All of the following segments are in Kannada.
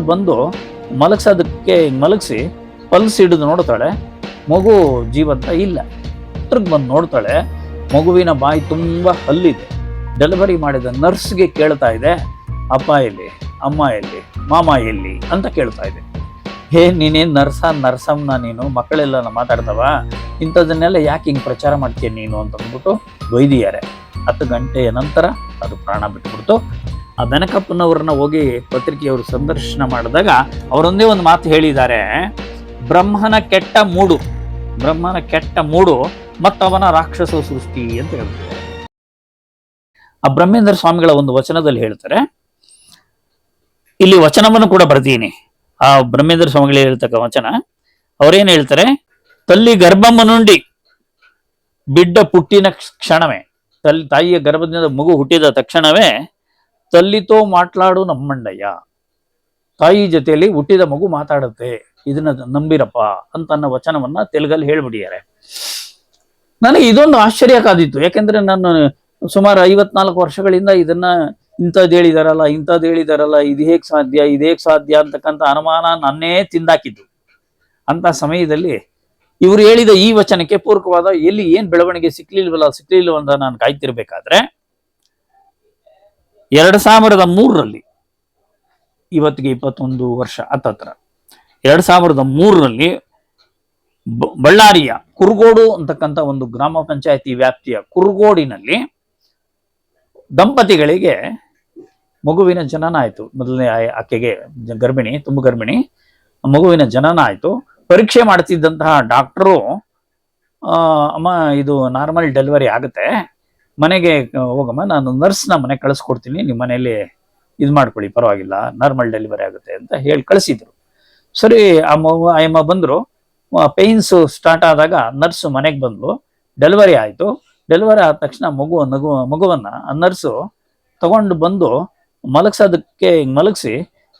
ಬಂದು ಮಲಗ್ಸೋದಕ್ಕೆ ಮಲಗಿಸಿ, ಪಲ್ಸ್ ಹಿಡಿದು ನೋಡ್ತಾಳೆ, ಮಗು ಜೀವಂತ ಇಲ್ಲ. ಹತ್ರಕ್ಕೆ ಬಂದು ನೋಡ್ತಾಳೆ, ಮಗುವಿನ ಬಾಯಿ ತುಂಬ ಹಲ್ಲಿದೆ. ಡೆಲಿವರಿ ಮಾಡಿದ ನರ್ಸ್ಗೆ ಕೇಳ್ತಾ ಇದೆ, ಅಪ್ಪ ಎಲ್ಲಿ, ಅಮ್ಮ ಎಲ್ಲಿ, ಮಾಮ ಎಲ್ಲಿ? ಅಂತ ಕೇಳ್ತಾ ಇದೆ. ಹೇ ನೀನೇನು ನರ್ಸ, ನರ್ಸಮ್ನ ನೀನು ಮಕ್ಕಳೆಲ್ಲ ಮಾತಾಡ್ತಾವ ಇಂಥದನ್ನೆಲ್ಲ ಯಾಕೆ ಹಿಂಗೆ ಪ್ರಚಾರ ಮಾಡ್ತೀಯ ನೀನು? ಅಂತ ಅಂದ್ಬಿಟ್ಟು ಹತ್ತು ಗಂಟೆಯ ನಂತರ ಅದು ಪ್ರಾಣ ಬಿಟ್ಬಿಡ್ತು. ಆ ಬೆನಕಪ್ಪನವ್ರನ್ನ ಹೋಗಿ ಪತ್ರಿಕೆಯವರು ಸಂದರ್ಶನ ಮಾಡಿದಾಗ ಅವರೊಂದೇ ಒಂದು ಮಾತು ಹೇಳಿದ್ದಾರೆ. ಬ್ರಹ್ಮನ ಕೆಟ್ಟ ಮೂಡು, ಬ್ರಹ್ಮನ ಕೆಟ್ಟ ಮೂಡು ಮತ್ತವನ ರಾಕ್ಷಸ ಸೃಷ್ಟಿ ಅಂತ ಹೇಳ್ತಾರೆ. ಆ ಬ್ರಹ್ಮೇಂದ್ರ ಸ್ವಾಮಿಗಳ ಒಂದು ವಚನದಲ್ಲಿ ಹೇಳ್ತಾರೆ. ಇಲ್ಲಿ ವಚನವನ್ನು ಕೂಡ ಬರ್ತೀನಿ ಆ ಬ್ರಹ್ಮೇಂದ್ರ ಸ್ವಾಮಿಗಳು ಹೇಳ್ತಕ್ಕ ವಚನ, ಅವರೇನು ಹೇಳ್ತಾರೆ? ತಲ್ಲಿ ಗರ್ಭಮನುಂಡಿ ಬಿಡ್ಡ ಪುಟ್ಟಿನ ಕ್ಷಣವೇ ತಲ್ಲಿ ತಾಯಿಯ ಗರ್ಭದಿಂದ ಮಗು ಹುಟ್ಟಿದ ತಕ್ಷಣವೇ ತಲ್ಲಿತೋ ಮಾట్లాಡು ನಮ್ಮಣ್ಣಯ್ಯ. ತಾಯಿ ಜೊತೆಯಲ್ಲಿ ಹುಟ್ಟಿದ ಮಗು ಮಾತಾಡುತ್ತೆ. ಇದನ್ನ ನಂಬಿರಪ್ಪ ಅಂತ ನನ್ನ ವಚನವನ್ನ ತೆಲುಗಲ್ಲಿ ಹೇಳ್ಬಿಟ್ಟಿದ್ದಾರೆ. ನನಗೆ ಇದೊಂದು ಆಶ್ಚರ್ಯ ಕಾದಿತ್ತು. ಯಾಕೆಂದ್ರೆ ನಾನು ಸುಮಾರು ಐವತ್ನಾಲ್ಕು ವರ್ಷಗಳಿಂದ ಇದನ್ನ ಇಂಥದ್ದು ಹೇಳಿದಾರಲ್ಲ ಇಂಥದ್ದು ಹೇಳಿದಾರಲ್ಲ, ಇದು ಹೇಗ್ ಸಾಧ್ಯ, ಇದು ಹೇಗ್ ಸಾಧ್ಯ ಅಂತಕ್ಕಂಥ ಅನುಮಾನ ನನ್ನೇ ತಿಂದಾಕಿದ್ದು. ಅಂತ ಸಮಯದಲ್ಲಿ ಇವರು ಹೇಳಿದ ಈ ವಚನಕ್ಕೆ ಪೂರಕವಾದ ಎಲ್ಲಿ ಏನ್ ಬೆಳವಣಿಗೆ ಸಿಕ್ಲಿಲ್ವಲ್ಲ ಸಿಕ್ಲಿಲ್ವ ಅಂತ ನಾನು ಕಾಯ್ತಿರ್ಬೇಕಾದ್ರೆ ಎರಡ್ ಸಾವಿರದ ಮೂರರಲ್ಲಿ, ಇವತ್ತಿಗೆ ಇಪ್ಪತ್ತೊಂದು ವರ್ಷ ಹತ್ತತ್ರ, ಎರಡ್ ಸಾವಿರದ ಮೂರರಲ್ಲಿ ಬಳ್ಳಾರಿಯ ಕುರುಗೋಡು ಅಂತಕ್ಕಂಥ ಒಂದು ಗ್ರಾಮ ಪಂಚಾಯತಿ ವ್ಯಾಪ್ತಿಯ ಕುರುಗೋಡಿನಲ್ಲಿ ದಂಪತಿಗಳಿಗೆ ಮಗುವಿನ ಜನನ ಆಯಿತು. ಮೊದಲನೇ ಆಕೆಗೆ ಗರ್ಭಿಣಿ, ತುಂಬ ಗರ್ಭಿಣಿ, ಮಗುವಿನ ಜನನ ಆಯಿತು. ಪರೀಕ್ಷೆ ಮಾಡ್ತಿದ್ದಂತಹ ಡಾಕ್ಟರು ಅಮ್ಮ, ಇದು ನಾರ್ಮಲ್ ಡೆಲಿವರಿ ಆಗುತ್ತೆ. ಮನೆಗೆ ಹೋಗಮ್ಮ, ನಾನು ನರ್ಸ್ನ ಮನೆ ಕಳಿಸ್ಕೊಡ್ತೀನಿ ನಿಮ್ಮ ಮನೆಯಲ್ಲಿ ಇದು ಮಾಡ್ಕೊಳ್ಳಿ, ಪರವಾಗಿಲ್ಲ ನಾರ್ಮಲ್ ಡೆಲಿವರಿ ಆಗುತ್ತೆ ಅಂತ ಹೇಳಿ ಕಳಿಸಿದ್ರು. ಸರಿ, ಆ ಆಯಮ್ಮ ಬಂದರು ಪೇಯ್ನ್ಸು ಸ್ಟಾರ್ಟ್ ಆದಾಗ ನರ್ಸ್ ಮನೆಗೆ ಬಂದ್ಲು ಡೆಲಿವರಿ ಆಯಿತು ಡೆಲಿವರಿ ಆದ ತಕ್ಷಣ ಮಗು, ನಗು, ಮಗುವನ್ನ ಆ ನರ್ಸು ತಗೊಂಡು ಬಂದು ಮಲಗ್ಸೋದಕ್ಕೆ ಮಲಗಿಸಿ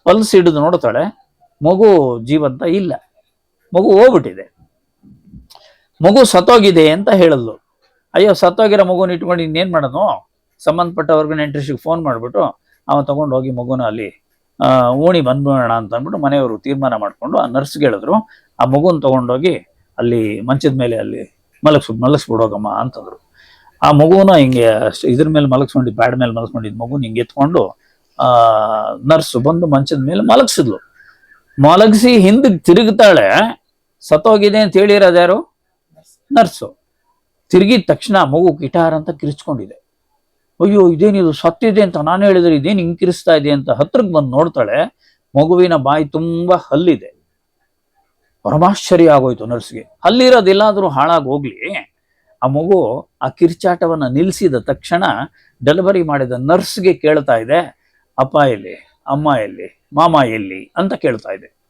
ಪಲ್ಸ್ ಹಿಡಿದು ನೋಡ್ತಾಳೆ, ಮಗು ಜೀವಂತ ಇಲ್ಲ, ಮಗು ಹೋಗ್ಬಿಟ್ಟಿದೆ. ಮಗು ಸತ್ತೋಗಿದೆ ಅಂತ ಹೇಳಿದ್ಲು. ಅಯ್ಯೋ, ಸತ್ತೋಗಿರೋ ಮಗುನ ಇಟ್ಕೊಂಡು ಇನ್ನೇನು ಮಾಡೋದು? ಸಂಬಂಧಪಟ್ಟವ್ರಿಗೂ ನೆಂಟ್ರಿಷಿಗೆ ಫೋನ್ ಮಾಡಿಬಿಟ್ಟು ಅವನು ತೊಗೊಂಡು ಹೋಗಿ ಮಗುನ ಅಲ್ಲಿ ಓಣಿ ಬಂದ್ಬಿಡೋಣ ಅಂತ ಅಂದ್ಬಿಟ್ಟು ಮನೆಯವರು ತೀರ್ಮಾನ ಮಾಡಿಕೊಂಡು ಆ ನರ್ಸ್ಗೆ ಹೇಳಿದ್ರು. ಆ ಮಗುನ ತೊಗೊಂಡೋಗಿ ಅಲ್ಲಿ ಮಂಚದ ಮೇಲೆ ಅಲ್ಲಿ ಮಲಗಿಸ್, ಮಲಗಿಸ್ಬಿಡೋಗಮ್ಮ ಅಂತಂದ್ರು. ಆ ಮಗುನ ಹಿಂಗೆ ಇದ್ರ ಮೇಲೆ ಮಲಗಿಸ್ಕೊಂಡು ಬ್ಯಾಡ್ ಮೇಲೆ ಮಲಗಿಸ್ಕೊಂಡಿದ್ ಮಗುನ ಹಿಂಗೆ ಎತ್ಕೊಂಡು, ಆ ನರ್ಸ್ ಬಂದು ಮಂಚದ ಮೇಲೆ ಮಲಗಿಸಿದ್ಲು. ಮಲಗಿಸಿ ಹಿಂದಕ್ಕೆ ತಿರುಗ್ತಾಳೆ, ಸತ್ತೋಗಿದೆ ಅಂತ ಹೇಳಿರೋದು ಯಾರು? ನರ್ಸು ತಿರುಗಿದ ತಕ್ಷಣ ಮಗು ಗಿಟಾರ್ ಅಂತ ಕಿರಿಚ್ಕೊಂಡಿದೆ. ಅಯ್ಯೋ, ಇದೇನಿದು ಸತ್ತಿದೆ ಅಂತ ನಾನು ಹೇಳಿದ್ರೆ ಇದೇನು ಹಿಂಗೆ ಕಿರಿಸ್ತಾ ಇದೆ ಅಂತ ಹತ್ರಕ್ಕೆ ಬಂದು ನೋಡ್ತಾಳೆ, ಮಗುವಿನ ಬಾಯಿ ತುಂಬಾ ಹಲ್ಲಿದೆ. ಪರಮಾಶ್ಚರ್ಯ ಆಗೋಯ್ತು ನರ್ಸ್ಗೆ ಹಲ್ಲಿರೋದೆಲ್ಲಾದ್ರೂ ಹಾಳಾಗಿ ಹೋಗ್ಲಿ. ಆ ಮಗು ಆ ಕಿರ್ಚಾಟವನ್ನ ನಿಲ್ಲಿಸಿದ ತಕ್ಷಣ ಡೆಲಿವರಿ ಮಾಡಿದ ನರ್ಸ್ಗೆ ಕೇಳ್ತಾ ಇದೆ, ಅಪ್ಪ ಎಲ್ಲಿ? ಅಮ್ಮ ಎಲ್ಲಿ? ಮಾಮ ಎಲ್ಲಿ? ಅಂತ ಕೇಳ್ತಾ ಇದೆ.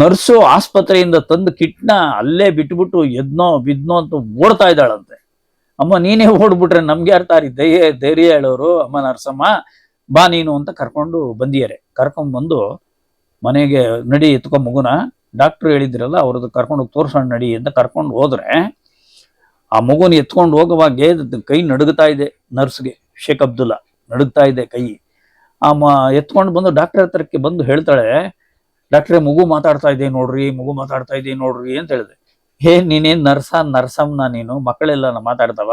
ನರ್ಸು ಆಸ್ಪತ್ರೆಯಿಂದ ತಂದು ಕಿಟ್ನ ಅಲ್ಲೇ ಬಿಟ್ಬಿಟ್ಟು ಎದ್ನೋ ಬಿದ್ನೋ ಅಂತ ಓಡ್ತಾ ಇದ್ದಾಳಂತೆ. ಅಮ್ಮ, ನೀನೇ ಓಡ್ಬಿಟ್ರೆ ನಮ್ಗೆ ಯಾರ್ತಾರಿ ಧೈರ್ಯ ಧೈರ್ಯ ಹೇಳೋರು ಅಮ್ಮ ನರ್ಸಮ್ಮ, ಬಾ ನೀನು ಅಂತ ಕರ್ಕೊಂಡು ಬಂದಿಯರೆ ಕರ್ಕೊಂಡು ಬಂದು ಮನೆಗೆ ನಡಿ ಎತ್ಕೊ ಮಗುನ. ಡಾಕ್ಟರ್ ಹೇಳಿದ್ರಲ್ಲ, ಅವ್ರದ್ದು ಕರ್ಕೊಂಡು ತೋರ್ಸೋಣ ನಡಿ ಅಂತ ಕರ್ಕೊಂಡು ಹೋದ್ರೆ ಆ ಮಗುನ ಎತ್ಕೊಂಡು ಹೋಗುವಾಗೆ ಕೈ ನಡುಗ್ತಾ ಇದೆ ನರ್ಸ್ಗೆ, ಶೇಖ್ ಅಬ್ದುಲ್ಲಾ. ನಡುಗ್ತಾ ಇದೆ ಕೈ. ಆ ಮ ಎತ್ಕೊಂಡು ಬಂದು ಡಾಕ್ಟರ್ ಹತ್ರಕ್ಕೆ ಬಂದು ಹೇಳ್ತಾಳೆ ಡಾಕ್ಟ್ರೇ, ಮಗು ಮಾತಾಡ್ತಾ ಇದ್ದೆ ನೋಡ್ರಿ, ಮಗು ಮಾತಾಡ್ತಾ ಇದ್ದೀನಿ ನೋಡ್ರಿ ಅಂತ ಹೇಳಿದೆ. ಹೇ ನೀನೇನ್ ನರ್ಸ, ನರ್ಸಮ್ನ ನೀನು, ಮಕ್ಕಳೆಲ್ಲ ಮಾತಾಡ್ತಾವ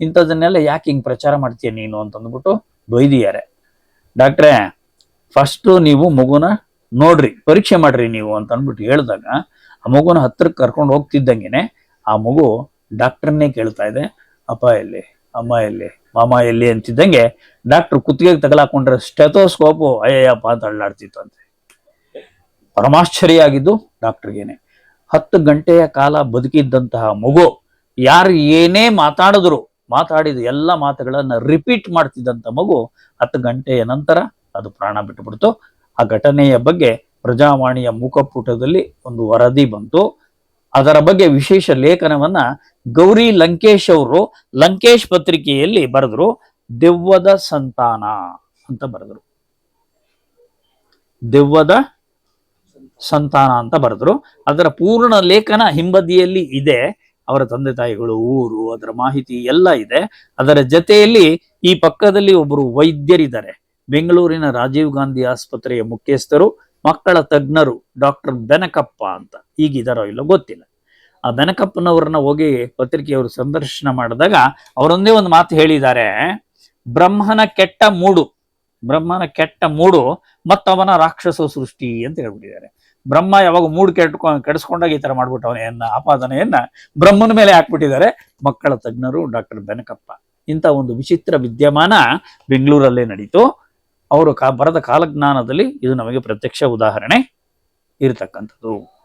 ಇಂಥದನ್ನೆಲ್ಲ ಯಾಕೆ ಹಿಂಗೆ ಪ್ರಚಾರ ಮಾಡ್ತೀಯ ನೀನು ಅಂತಂದ್ಬಿಟ್ಟು ಬೈದಿಯಾರೆ ಡಾಕ್ಟ್ರೇ ಫಸ್ಟ್ ನೀವು ಮಗುನ ನೋಡ್ರಿ, ಪರೀಕ್ಷೆ ಮಾಡ್ರಿ ನೀವು ಅಂತ ಅಂದ್ಬಿಟ್ಟು ಹೇಳಿದಾಗ, ಆ ಮಗುನ ಹತ್ರಕ್ಕೆ ಕರ್ಕೊಂಡು ಹೋಗ್ತಿದ್ದಂಗೆನೆ ಆ ಮಗು ಡಾಕ್ಟರ್ನೇ ಕೇಳ್ತಾ ಇದೆ. ಅಪ್ಪ ಎಲ್ಲಿ, ಅಮ್ಮ ಎಲ್ಲಿ, ಮಾಮ ಎಲ್ಲಿ ಅಂತಿದ್ದಂಗೆ ಡಾಕ್ಟರ್ ಕುತ್ತಿಗೆಗೆ ತಗಲಾಕೊಂಡ್ರೆ ಸ್ಟೆಥೋಸ್ಕೋಪು ಅಯ್ಯಯ್ಯಪ್ಪ ಅಂತ ಅಳ್ಳಾಡ್ತಿತ್ತು ಅಂತೆ. ಪರಮಾಶ್ಚರ್ಯ ಆಗಿದ್ದು ಡಾಕ್ಟರ್ಗೇನೆ. ಹತ್ತು ಗಂಟೆಯ ಕಾಲ ಬದುಕಿದ್ದಂತಹ ಮಗು ಯಾರು ಏನೇ ಮಾತಾಡಿದ್ರು, ಮಾತಾಡಿದ ಎಲ್ಲ ಮಾತುಗಳನ್ನು ರಿಪೀಟ್ ಮಾಡ್ತಿದ್ದಂಥ ಮಗು ಹತ್ತು ಗಂಟೆಯ ನಂತರ ಅದು ಪ್ರಾಣ ಬಿಟ್ಟುಬಿಡ್ತು. ಆ ಘಟನೆಯ ಬಗ್ಗೆ ಪ್ರಜಾವಾಣಿಯ ಮುಖಪುಟದಲ್ಲಿ ಒಂದು ವರದಿ ಬಂತು. ಅದರ ಬಗ್ಗೆ ವಿಶೇಷ ಲೇಖನವನ್ನ ಗೌರಿ ಲಂಕೇಶ್ ಅವರು ಲಂಕೇಶ್ ಪತ್ರಿಕೆಯಲ್ಲಿ ಬರೆದ್ರು, ದೆವ್ವದ ಸಂತಾನ ಅಂತ ಬರೆದ್ರು. ದೆವ್ವದ ಸಂತಾನ ಅಂತ ಬರೆದ್ರು. ಅದರ ಪೂರ್ಣ ಲೇಖನ ಹಿಂಬದಿಯಲ್ಲಿ ಇದೆ. ಅವರ ತಂದೆ ತಾಯಿಗಳು, ಊರು, ಅದರ ಮಾಹಿತಿ ಎಲ್ಲ ಇದೆ. ಅದರ ಜತೆಯಲ್ಲಿ ಈ ಪಕ್ಕದಲ್ಲಿ ಒಬ್ಬರು ವೈದ್ಯರಿದ್ದಾರೆ. ಬೆಂಗಳೂರಿನ ರಾಜೀವ್ ಗಾಂಧಿ ಆಸ್ಪತ್ರೆಯ ಮುಖ್ಯಸ್ಥರು, ಮಕ್ಕಳ ತಜ್ಞರು ಡಾಕ್ಟರ್ ಬೆನಕಪ್ಪ ಅಂತ. ಈಗಿದಾರೋ ಇಲ್ಲೋ ಗೊತ್ತಿಲ್ಲ. ಆ ಬೆನಕಪ್ಪನವ್ರನ್ನ ಹೋಗಿ ಪತ್ರಿಕೆಯವರು ಸಂದರ್ಶನ ಮಾಡಿದಾಗ ಅವರೊಂದೇ ಒಂದು ಮಾತು ಹೇಳಿದ್ದಾರೆ. ಬ್ರಹ್ಮನ ಕೆಟ್ಟ ಮೂಡು. ಬ್ರಹ್ಮನ ಕೆಟ್ಟ ಮೂಡು ಮತ್ತವನ ರಾಕ್ಷಸ ಸೃಷ್ಟಿ ಅಂತ ಹೇಳ್ಬಿಟ್ಟಿದ್ದಾರೆ. ಬ್ರಹ್ಮ ಯಾವಾಗ ಮೂಡ್ ಕೆಟ್ಕೊ, ಕೆಡಿಸ್ಕೊಂಡಾಗ ಈ ತರ ಮಾಡ್ಬಿಟ್ಟವನೆಯನ್ನ ಆಪಾದನೆಯನ್ನ ಬ್ರಹ್ಮನ ಮೇಲೆ ಹಾಕ್ಬಿಟ್ಟಿದ್ದಾರೆ. ಮಕ್ಕಳ ತಜ್ಞರು ಡಾಕ್ಟರ್ ಬೆನಕಪ್ಪ. ಇಂಥ ಒಂದು ವಿಚಿತ್ರ ವಿದ್ಯಮಾನ ಬೆಂಗಳೂರಲ್ಲೇ ನಡೀತು. ಅವರು ಕಾ, ಬರದ ಕಾಲಜ್ಞಾನದಲ್ಲಿ ಇದು ನಮಗೆ ಪ್ರತ್ಯಕ್ಷ ಉದಾಹರಣೆ ಇರತಕ್ಕಂಥದ್ದು.